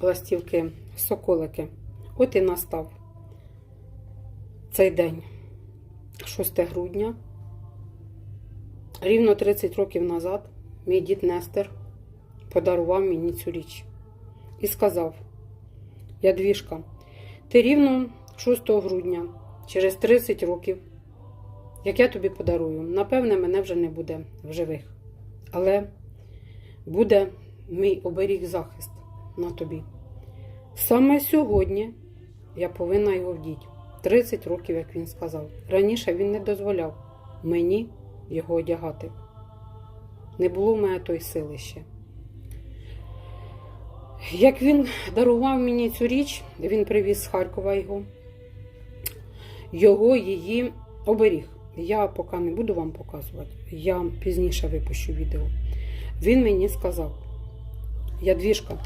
ластівки, соколики. От і настав цей день, 6 грудня. Рівно 30 років назад мій дід Нестер подарував мені цю річ і сказав: Ядвішка, ти рівно 6 грудня, через 30 років, як я тобі подарую, напевне, мене вже не буде в живих. Але буде мій оберіг захист на тобі. Саме сьогодні я повинна його вдіти. 30 років, як він сказав. Раніше він не дозволяв мені його одягати. Не було в мене тої сили ще. Як він дарував мені цю річ, він привіз з Харкова його, його її оберіг. Я поки не буду вам показувати, я пізніше випущу відео. Він мені сказав: Ядвіжка,